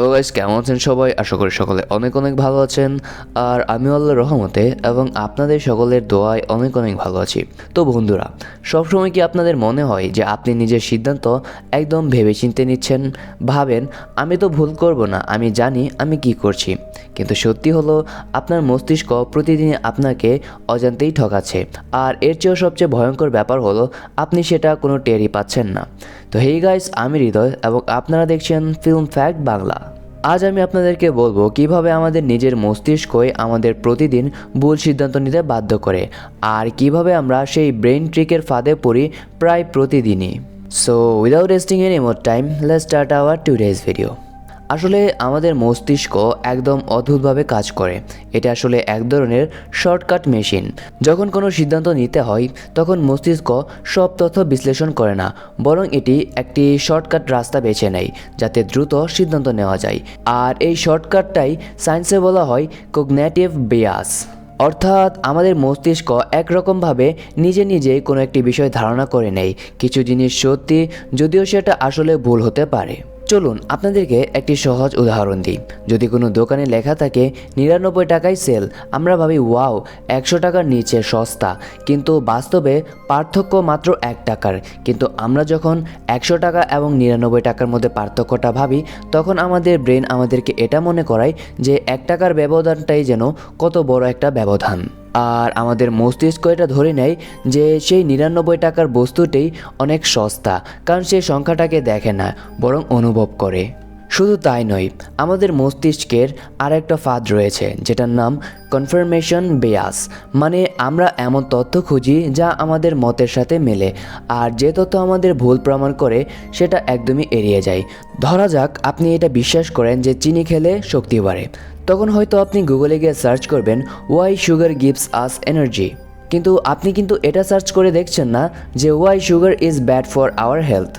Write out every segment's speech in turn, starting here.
Hello guys, কেমন আছেন সবাই? আশা করি সকলে অনেক অনেক ভালো আছেন। আর আমি আল্লাহর রহমতে এবং আপনাদের সকলের দোয়ায় অনেক অনেক ভালো আছি। তো বন্ধুরা, সবসময় কি আপনাদের মনে হয় যে আপনি নিজের সিদ্ধান্ত একদম ভেবে চিনতে নিচ্ছেন? ভাবেন, আমি তো ভুল করব না, আমি জানি আমি কি করছি। কিন্তু সত্যি হলো, আপনার মস্তিষ্ক প্রতিদিন আপনাকে অজান্তেই ঠকাচ্ছে। আর এর চেয়েও সবচেয়ে ভয়ঙ্কর ব্যাপার হলো, আপনি সেটা কোনো টেরই পাচ্ছেন না। তো হেই গাইস, আমি হৃদয় এবং আপনারা দেখছেন ফিল্ম ফ্যাক্ট বাংলা। আজ আমি আপনাদেরকে বলব কীভাবে আমাদের নিজের মস্তিষ্কই আমাদের প্রতিদিন ভুল সিদ্ধান্ত নিতে বাধ্য করে আর কীভাবে আমরা সেই ব্রেন ট্রিকের ফাঁদে পড়ি প্রায় প্রতিদিনই। So without resting any more time let's start our today's video আসলে আমাদের মস্তিষ্ক একদম অদ্ভুতভাবে কাজ করে। এটা আসলে এক ধরনের শর্টকাট মেশিন। যখন কোনো সিদ্ধান্ত নিতে হয়, তখন মস্তিষ্ক সব তথ্য বিশ্লেষণ করে না, বরং এটি একটি শর্টকাট রাস্তা বেছে নেয়, যাতে দ্রুত সিদ্ধান্ত নেওয়া যায়। আর এই শর্টকাটটাই সায়েন্সে বলা হয় কোগনেটিভ বিয়াস। অর্থাৎ আমাদের মস্তিষ্ক একরকমভাবে নিজে নিজেই কোনো একটি বিষয় ধারণা করে নেয়, কিছু জিনিস সত্যি, যদিও সেটা আসলে ভুল হতে পারে। চলুন আপনাদেরকে একটি সহজ উদাহরণ দিই। যদি কোনো দোকানে লেখা থাকে, নিরানব্বই টাকায় সেল। আমরা ভাবি, ওয়াও, একশো টাকার নিচে সস্তা। কিন্তু বাস্তবে পার্থক্য মাত্র এক টাকার। কিন্তু আমরা যখন একশো টাকা এবং নিরানব্বই টাকার মধ্যে পার্থক্যটা ভাবি, তখন আমাদের ব্রেন আমাদেরকে এটা মনে করায় যে এক টাকার ব্যবধানটাই যেন কত বড় একটা ব্যবধান। আর আমাদের মস্তিষ্ক এটা ধরে নেয় যে সেই নিরানব্বই টাকার বস্তুটি অনেক সস্তা, কারণ সেই সংখ্যাটাকে দেখে না, বরং অনুভব করে। শুধু তাই নয়, আমাদের মস্তিষ্কের আর একটা ফাঁদ রয়েছে, যেটার নাম কনফার্মেশন বেয়াস মানে আমরা এমন তথ্য খুঁজি যা আমাদের মতের সাথে মেলে, আর যে তথ্য আমাদের ভুল প্রমাণ করে, সেটা একদমই এড়িয়ে যায়। ধরা যাক, আপনি এটা বিশ্বাস করেন যে চিনি খেলে শক্তি বাড়ে। তখন হয়তো আপনি গুগলে গিয়ে সার্চ করবেন why sugar gives us energy কিন্তু আপনি কিন্তু এটা সার্চ করে দেখছেন না যে why sugar is bad for our health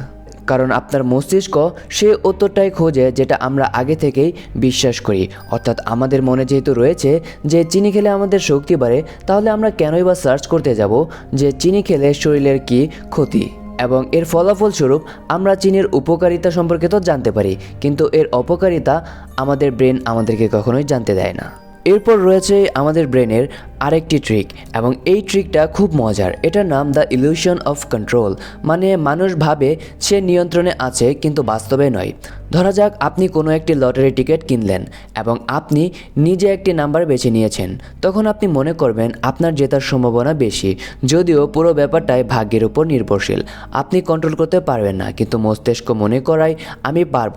কারণ আপনার মস্তিষ্ক সে উত্তরটাই খোঁজে যেটা আমরা আগে থেকেই বিশ্বাস করি। অর্থাৎ আমাদের মনে যেহেতু রয়েছে যে চিনি খেলে আমাদের শক্তি বাড়ে, তাহলে আমরা কেনই বা সার্চ করতে যাব যে চিনি খেলে শরীরের কি ক্ষতি? এবং এর ফলাফল স্বরূপ আমরা চিনির উপকারিতা সম্পর্কে তো জানতে পারি, কিন্তু এর অপকারিতা আমাদের ব্রেন আমাদেরকে কখনোই জানতে দেয় না। এরপর রয়েছে আমাদের ব্রেনের আরেকটি ট্রিক এবং এই ট্রিকটা খুব মজার। এটার নাম দ্য ইলিউশন অফ কন্ট্রোল মানে মানুষ ভাবে সে নিয়ন্ত্রণে আছে, কিন্তু বাস্তবে নয়। ধরা যাক আপনি কোনো একটি লটারি টিকিট কিনলেন এবং আপনি নিজে একটি নাম্বার বেছে নিয়েছেন, তখন আপনি মনে করবেন আপনার জেতার সম্ভাবনা বেশি, যদিও পুরো ব্যাপারটাই ভাগ্যের উপর নির্ভরশীল। আপনি কন্ট্রোল করতে পারবেন না, কিন্তু মস্তিষ্ক মনে করায় আমি পারব,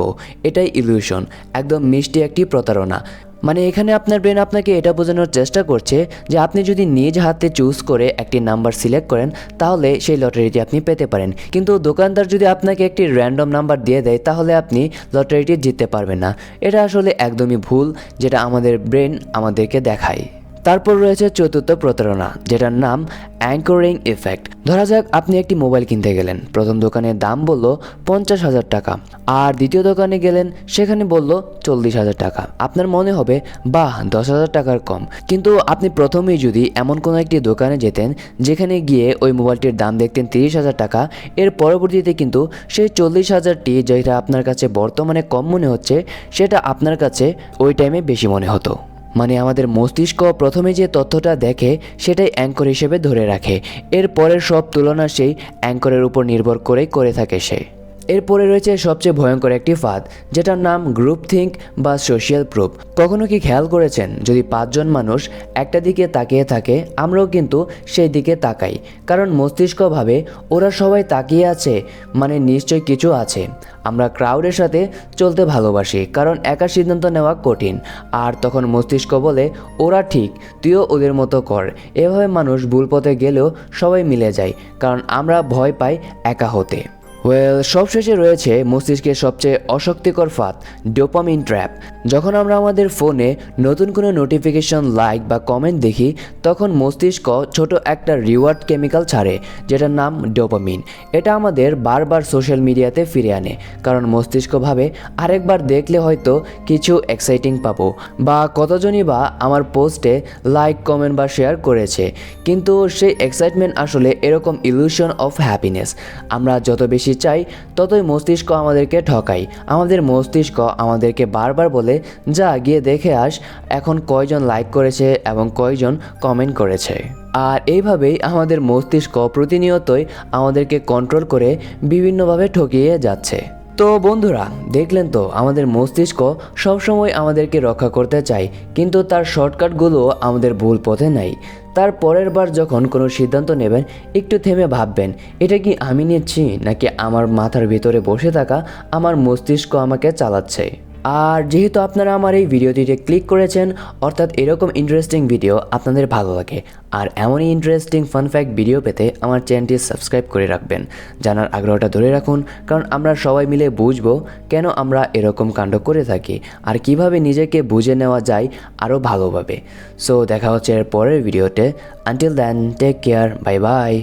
এটাই ইলিউশন একদম মিষ্টি একটি প্রতারণা। মানে এখানে আপনার ব্রেন আপনাকে এটা বোঝানোর চেষ্টা করছে যে আপনি যদি নিজ হাতে চুজ করে একটি নাম্বার সিলেক্ট করেন, তাহলে সেই লটারিটি আপনি পেতে পারেন। কিন্তু দোকানদার যদি আপনাকে একটি র্যান্ডম নাম্বার দিয়ে দেয়, তাহলে আপনি লটারিটি জিততে পারবে না। এটা আসলে একদমই ভুল যেটা আমাদের ব্রেন আমাদেরকে দেখায়। তারপর রয়েছে চতুর্থ প্রতারণা, যেটার নাম অ্যাঙ্করিং ইফেক্ট ধরা যাক, আপনি একটি মোবাইল কিনতে গেলেন। প্রথম দোকানের দাম বলল পঞ্চাশ হাজার টাকা, আর দ্বিতীয় দোকানে গেলেন, সেখানে বলল চল্লিশ হাজার টাকা। আপনার মনে হবে, বাহ, দশ হাজার টাকার কম। কিন্তু আপনি প্রথমেই যদি এমন কোনো একটি দোকানে যেতেন, যেখানে গিয়ে ওই মোবাইলটির দাম দেখতেন তিরিশ হাজার টাকা, এর পরবর্তীতে কিন্তু সেই চল্লিশ হাজারটি যেটা আপনার কাছে বর্তমানে কম মনে হচ্ছে, সেটা আপনার কাছে ওই টাইমে বেশি মনে হতো। মানে আমাদের মস্তিষ্ক প্রথমে যে তথ্যটা দেখে সেটাই অ্যাঙ্কর হিসেবে ধরে রাখে। এর পরের সব তুলনা সেই অ্যাঙ্করের উপর নির্ভর করেই করে থাকে সে। এরপরে রয়েছে সবচেয়ে ভয়ঙ্কর একটি ফাঁদ, যেটার নাম গ্রুপ থিঙ্ক বা সোশ্যাল প্রুফ। কখনো কি খেয়াল করেছেন, যদি পাঁচজন মানুষ একটা দিকে তাকিয়ে থাকে, আমরাও কিন্তু সেই দিকে তাকাই। কারণ মস্তিষ্ক ভাবে ওরা সবাই তাকিয়ে আছে মানে নিশ্চয় কিছু আছে। আমরা ক্রাউডের সাথে চলতে ভালোবাসি, কারণ একা সিদ্ধান্ত নেওয়া কঠিন। আর তখন মস্তিষ্ক বলে, ওরা ঠিক, তুইও ওদের মতো কর। এভাবে মানুষ ভুল পথে গেলেও সবাই মিলে যায়, কারণ আমরা ভয় পাই একা হতে। ওয়েল সবশেষে রয়েছে মস্তিষ্কের সবচেয়ে অশক্তিকর ফাঁদ ডোপামিন ট্র্যাপ যখন আমরা আমাদের ফোনে নতুন কোনো নোটিফিকেশন লাইক বা কমেন্ট দেখি, তখন মস্তিষ্ক ছোট একটা রিওয়ার্ড কেমিক্যাল ছাড়ে, যেটার নাম ডোপামিন এটা আমাদের বারবার সোশ্যাল মিডিয়াতে ফিরে আনে, কারণ মস্তিষ্ক ভাবে আরেকবার দেখলে হয়তো কিছু এক্সাইটিং পাবো, বা কতজনই বা আমার পোস্টে লাইক কমেন্ট বা শেয়ার করেছে, কিন্তু সেই এক্সাইটমেন্ট আসলে এরকম ইলিউশন অফ হ্যাপিনেস আমরা যত বেশি বেশি চাই, ততই মস্তিষ্ক আমাদেরকে ঠকাই। আমাদের মস্তিষ্ক আমাদেরকে বারবার বলে, যা, গিয়ে দেখে আস, এখন কয়জন লাইক করেছে এবং কয়জন কমেন্ট করেছে। আর এইভাবেই আমাদের মস্তিষ্ক প্রতিনিয়তই আমাদেরকে কন্ট্রোল করে বিভিন্নভাবে ঠকিয়ে যাচ্ছে। তো বন্ধুরা, দেখলেন তো, আমাদের মস্তিষ্ক সবসময় আমাদেরকে রক্ষা করতে চায়, কিন্তু তার শর্টকাটগুলো আমাদের ভুল পথে নাই তার পরের বার যখন কোনো সিদ্ধান্ত নেবেন, একটু থেমে ভাববেন, এটা কি আমি নিচ্ছি, নাকি আমার মাথার ভিতরে বসে থাকা আমার মস্তিষ্ক আমাকে চালাচ্ছে? আর যেহেতু আপনারা আমার এই ভিডিওটিতে ক্লিক করেছেন, অর্থাৎ এরকম ইন্টারেস্টিং ভিডিও আপনাদের ভালো লাগে, আর এমনই ইন্টারেস্টিং ফান ফ্যাক্ট ভিডিও পেতে আমার চ্যানেলটি সাবস্ক্রাইব করে রাখবেন। জানার আগ্রহটা ধরে রাখুন, কারণ আমরা সবাই মিলে বুঝব কেন আমরা এরকম কাণ্ড করে থাকি, আর কীভাবে নিজেকে বুঝে নেওয়া যায় আরও ভালোভাবে। সো দেখা হচ্ছে এর পরের ভিডিওতে until then take care bye bye